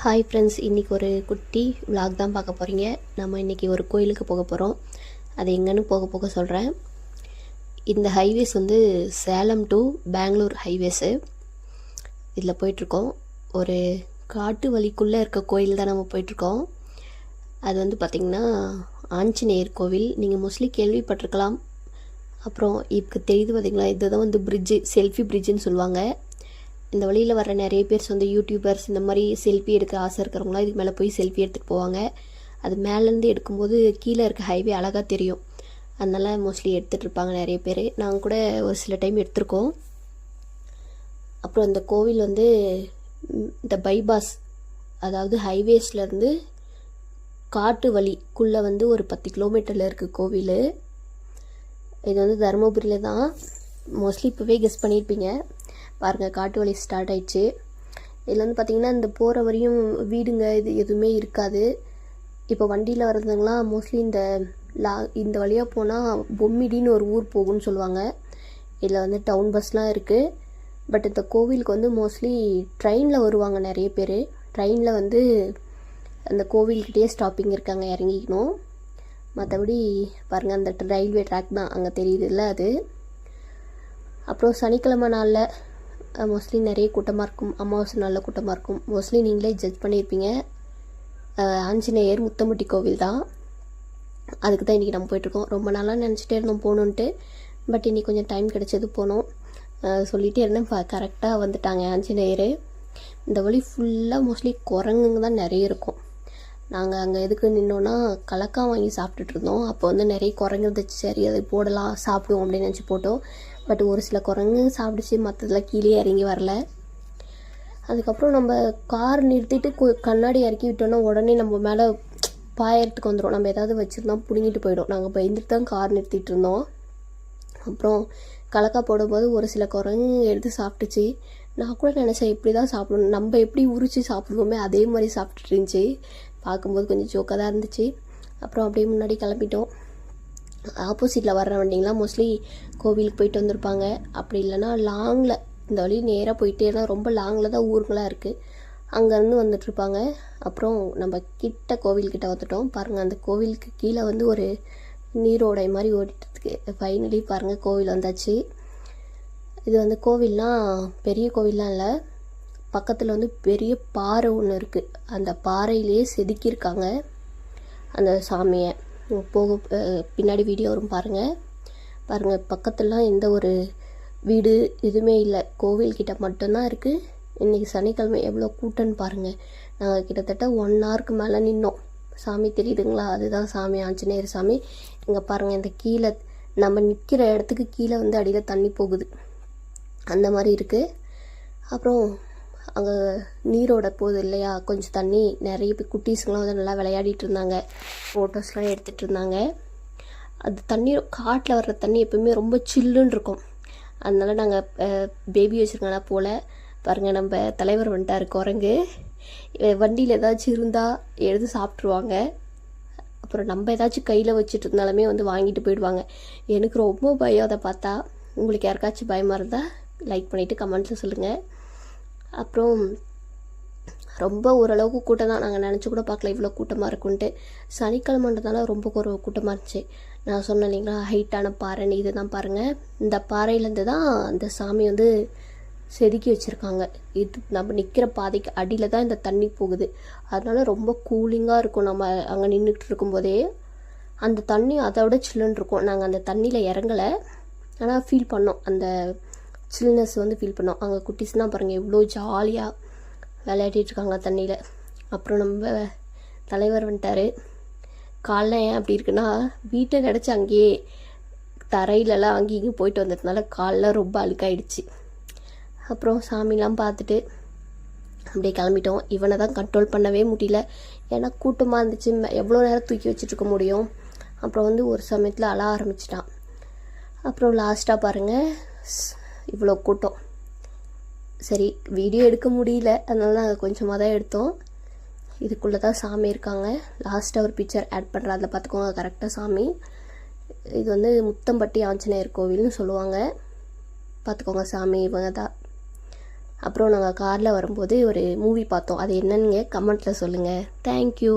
Hi friends இன்றைக்கி ஒரு குட்டி vlog தான் பார்க்க போகிறீங்க நம்ம இன்றைக்கி ஒரு கோயிலுக்கு போக போகிறோம் அது எங்கேன்னு போக போக சொல்கிறேன் இந்த ஹைவேஸ் வந்து சேலம் டு பெங்களூர் ஹைவேஸு இதில் போயிட்டுருக்கோம். ஒரு காட்டு வழிக்குள்ளே இருக்க கோயில் தான் நம்ம போயிட்டுருக்கோம். அது வந்து பார்த்திங்கன்னா ஆஞ்சநேயர் கோவில். நீங்கள் மோஸ்ட்லி கேள்விப்பட்டிருக்கலாம். அப்புறம் இப்போ தெரியுது பார்த்தீங்களா இதுதான் வந்து பிரிட்ஜு செல்ஃபி பிரிட்ஜுன்னு சொல்லுவாங்க. இந்த வழியில் வர நிறைய பேர் வந்து யூடியூபர்ஸ் இந்த மாதிரி செல்ஃபி எடுக்க ஆசை இருக்கிறவங்களாம் இதுக்கு மேலே போய் செல்ஃபி எடுத்துகிட்டு போவாங்க. அது மேலேருந்து எடுக்கும்போது கீழே இருக்க ஹைவே அழகாக தெரியும். அதனால் மோஸ்ட்லி எடுத்துகிட்டு இருப்பாங்க நிறைய பேர். நாங்கள் கூட ஒரு சில டைம் எடுத்திருக்கோம். அப்புறம் இந்த கோவில் வந்து இந்த பைபாஸ் அதாவது ஹைவேஸ்லேருந்து காட்டு வழிக்குள்ளே வந்து ஒரு பத்து கிலோமீட்டரில் இருக்குது கோவில். இது வந்து தருமபுரியில் தான். மோஸ்ட்லி இப்போவே கெஸ் பண்ணியிருப்பீங்க பாருங்கள் காட்டு வழி ஸ்டார்ட் ஆயிடுச்சு. இதில் வந்து பார்த்தீங்கன்னா இந்த போகிற வரையும் வீடுங்க இது எதுவுமே இருக்காது. இப்போ வண்டியில் வர்றதுங்களாம் மோஸ்ட்லி இந்த லா இந்த வழியாக போனால் பொம்மிடின்னு ஒரு ஊர் போகும்னு சொல்லுவாங்க. இதில் வந்து டவுன் பஸ்லாம் இருக்குது பட் இந்த கோவிலுக்கு வந்து மோஸ்ட்லி ட்ரெயினில் வருவாங்க நிறைய பேர். ட்ரெயினில் வந்து அந்த கோவில்கிட்டயே ஸ்டாப்பிங் இருக்காங்க இறங்கிக்கணும். மற்றபடி பாருங்கள் அந்த ரயில்வே ட்ராக் தான் அங்கே தெரியுதுல்ல அது. அப்புறம் சனிக்கிழமை நாளில் மோஸ்ட்லி நிறைய கூட்டமாக இருக்கும். அமாவாசை நல்ல கூட்டமாக இருக்கும். மோஸ்ட்லி நீங்களே ஜட்ஜ் பண்ணியிருப்பீங்க ஆஞ்சநேயர் முத்தமுட்டி கோவில் தான். அதுக்கு தான் இன்றைக்கி நம்ம போயிட்டுருக்கோம். ரொம்ப நாளாக நினச்சிட்டே இருந்தோம் போகணுன்ட்டு. பட் இன்னைக்கு கொஞ்சம் டைம் கிடைச்சது போனோம். சொல்லிகிட்டே இருந்தேன். கரெக்டாக வந்துட்டாங்க ஆஞ்சநேயர். இந்த வழி ஃபுல்லாக மோஸ்ட்லி குரங்குங்க தான் நிறைய இருக்கும். நாங்கள் அங்கே எதுக்கு நின்னோன்னா கலக்காய் வாங்கி சாப்பிட்டுட்டு இருந்தோம். அப்போ வந்து நிறைய குரங்கு இருந்துச்சு சரி அது போடலாம் சாப்பிடுவோம் அப்படின்னு நினச்சி போட்டோம். பட் ஒரு சில குரங்கு சாப்பிடுச்சு மற்றதெல்லாம் கீழே இறங்கி வரல. அதுக்கப்புறம் நம்ம கார் நிறுத்திட்டு கு- கண்ணாடி இறக்கி விட்டோன்னா உடனே நம்ம மேலே பாயறதுக்கு வந்துடும் நம்ம ஏதாவது வச்சுருந்தோம் பிடுங்கிட்டு போயிடும். நாங்கள் பயந்துட்டு தான் கார் நிறுத்திட்டு இருந்தோம். அப்புறம் கலக்கா போடும்போது ஒரு சில குரங்கு எடுத்து சாப்பிட்டுச்சு. நான் கூட நினச்சேன் இப்படி தான் சாப்பிடணும். நம்ம எப்படி உரிச்சு சாப்பிடுவோமே அதே மாதிரி சாப்பிட்டுட்டு இருந்துச்சு. பார்க்கும்போது கொஞ்சம் ஜோக்காக தான் இருந்துச்சு. அப்புறம் அப்படியே முன்னாடி கிளம்பிட்டோம். ஆப்போசிட்டில் வர்ற வண்டிங்களாம் மோஸ்ட்லி கோவிலுக்கு போயிட்டு வந்திருப்பாங்க. அப்படி இல்லைன்னா லாங்கில் இந்த வழி நேராக போயிட்டே இருந்தால் ரொம்ப லாங்கில் தான் ஊருங்களாக இருக்குது அங்கேருந்து வந்துட்டுருப்பாங்க அப்புறம் நம்ம கிட்ட கோவில்கிட்ட வந்துட்டோம். பாருங்கள் அந்த கோவிலுக்கு கீழே வந்து ஒரு நீரோடை மாதிரி ஓடிட்டதுக்கு. ஃபைனலி பாருங்கள் கோவில் வந்தாச்சு. இது வந்து கோவில்லாம் பெரிய கோவில்லாம் இல்லை. பக்கத்தில் வந்து பெரிய பாறை ஒன்று இருக்குது அந்த பாறையிலேயே செதுக்கியிருக்காங்க அந்த சாமியை. போக பின்னாடி வீடியோ வரும் பாருங்கள் பாருங்கள் பக்கத்துலலாம் எந்த ஒரு வீடு எதுவுமே இல்லை. கோவில்கிட்ட மட்டும்தான் இருக்குது இன்றைக்கி சனிக்கிழமை எவ்வளோ கூட்டன்னு பாருங்கள் நாங்கள் கிட்டத்தட்ட ஒன் ஹவருக்கு மேலே நின்னோம். சாமி தெரியுதுங்களா? அதுதான் சாமி ஆஞ்சநேயர் சாமி. இங்கே பாருங்கள் இந்த கீழே நம்ம நிற்கிற இடத்துக்கு கீழே வந்து அடியில் தண்ணி போகுது. அந்த மாதிரி இருக்குது அப்புறம் அங்கே நீரோட போகுது இல்லையா? கொஞ்சம் தண்ணி நிறைய பேர் குட்டீஸுங்களாம் வந்து நல்லா விளையாடிட்டு இருந்தாங்க. ஃபோட்டோஸ்லாம் எடுத்துகிட்டு இருந்தாங்க. அது தண்ணி காட்டில் வர்ற தண்ணி எப்பவுமே ரொம்ப சில்லுன்னு இருக்கும். அதனால் நாங்கள் பேபி வச்சுருக்கனால போல். பாருங்கள் நம்ம தலைவர் வந்துட்டார் குரங்கு. வண்டியில் ஏதாச்சும் இருந்தால் எடுத்து சாப்பிட்ருவாங்க அப்புறம் நம்ம ஏதாச்சும் கையில் வச்சுட்டு இருந்தாலுமே வந்து வாங்கிட்டு போயிடுவாங்க. எனக்கு ரொம்ப பயம் அதை பார்த்தா. உங்களுக்கு யாருக்காச்சும் பயமாக இருந்தால் லைக் பண்ணிவிட்டு கமெண்ட்ஸில் சொல்லுங்கள் அப்புறம் ரொம்ப ஓரளவுக்கு கூட்டம் தான். நாங்கள் நினச்சி கூட பார்க்கல இவ்வளோ கூட்டமாக இருக்குன்ட்டு. சனிக்கிழமைன்றதால ரொம்ப ஒரு கூட்டமாக இருந்துச்சு. நான் சொன்னேன் இல்லைங்களா ஹைட்டான பாறைன்னு இது தான் பாருங்கள் இந்த பாறையிலேருந்து தான் அந்த சாமி வந்து செதுக்கி வச்சுருக்காங்க. இது நம்ம நிற்கிற பாதைக்கு அடியில் தான் இந்த தண்ணி போகுது. அதனால ரொம்ப கூலிங்காக இருக்கும். நம்ம அங்கே நின்றுட்டு இருக்கும்போதே அந்த தண்ணி அதை விட சில்லுன்னு இருக்கும். நாங்கள் அந்த தண்ணியில் இறங்கலை. ஆனால் ஃபீல் பண்ணோம். அந்த சில்னஸ் வந்து ஃபீல் பண்ணோம். அங்கே குட்டிஸ்லாம் பாருங்கள் எவ்வளோ ஜாலியாக விளையாடிட்டு இருக்காங்க தண்ணியில். அப்புறம் நம்ம தலைவர் வந்துட்டார். காலைல ஏன் அப்படி இருக்குன்னா வீட்டை கிடச்சி அங்கேயே தரையிலலாம் அங்கேயும் இங்கேயும் போயிட்டு வந்ததுனால காலில் ரொம்ப அழுக்காயிடுச்சு. அப்புறம் சாமிலாம் பார்த்துட்டு அப்படியே கிளம்பிட்டோம். இவனை தான் கண்ட்ரோல் பண்ணவே முடியல. ஏன்னா கூட்டமாக இருந்துச்சு. எவ்வளோ நேரம் தூக்கி வச்சுட்டு இருக்க முடியும்? அப்புறம் வந்து ஒரு சமயத்தில் அழ ஆரம்பிச்சிட்டான். அப்புறம் லாஸ்ட்டாக பாருங்கள் இவ்வளோ கூட்டம். சரி வீடியோ எடுக்க முடியல. அதனால நாங்கள் கொஞ்சமாக தான் எடுத்தோம். இதுக்குள்ளே தான் சாமி இருக்காங்க. லாஸ்ட்டாக ஒரு பிக்சர் ஆட் பண்ணுறேன் அதில் பார்த்துக்கோங்க கரெக்டாக சாமி. இது வந்து முத்தம்பட்டி ஆஞ்சநேயர் கோவில்னு சொல்லுவாங்க. பார்த்துக்கோங்க சாமி இவங்க தான். அப்புறம் நாங்கள் காரில் வரும்போது ஒரு மூவி பார்த்தோம். அது என்னன்னு கமெண்ட்டில் சொல்லுங்கள் தேங்க்யூ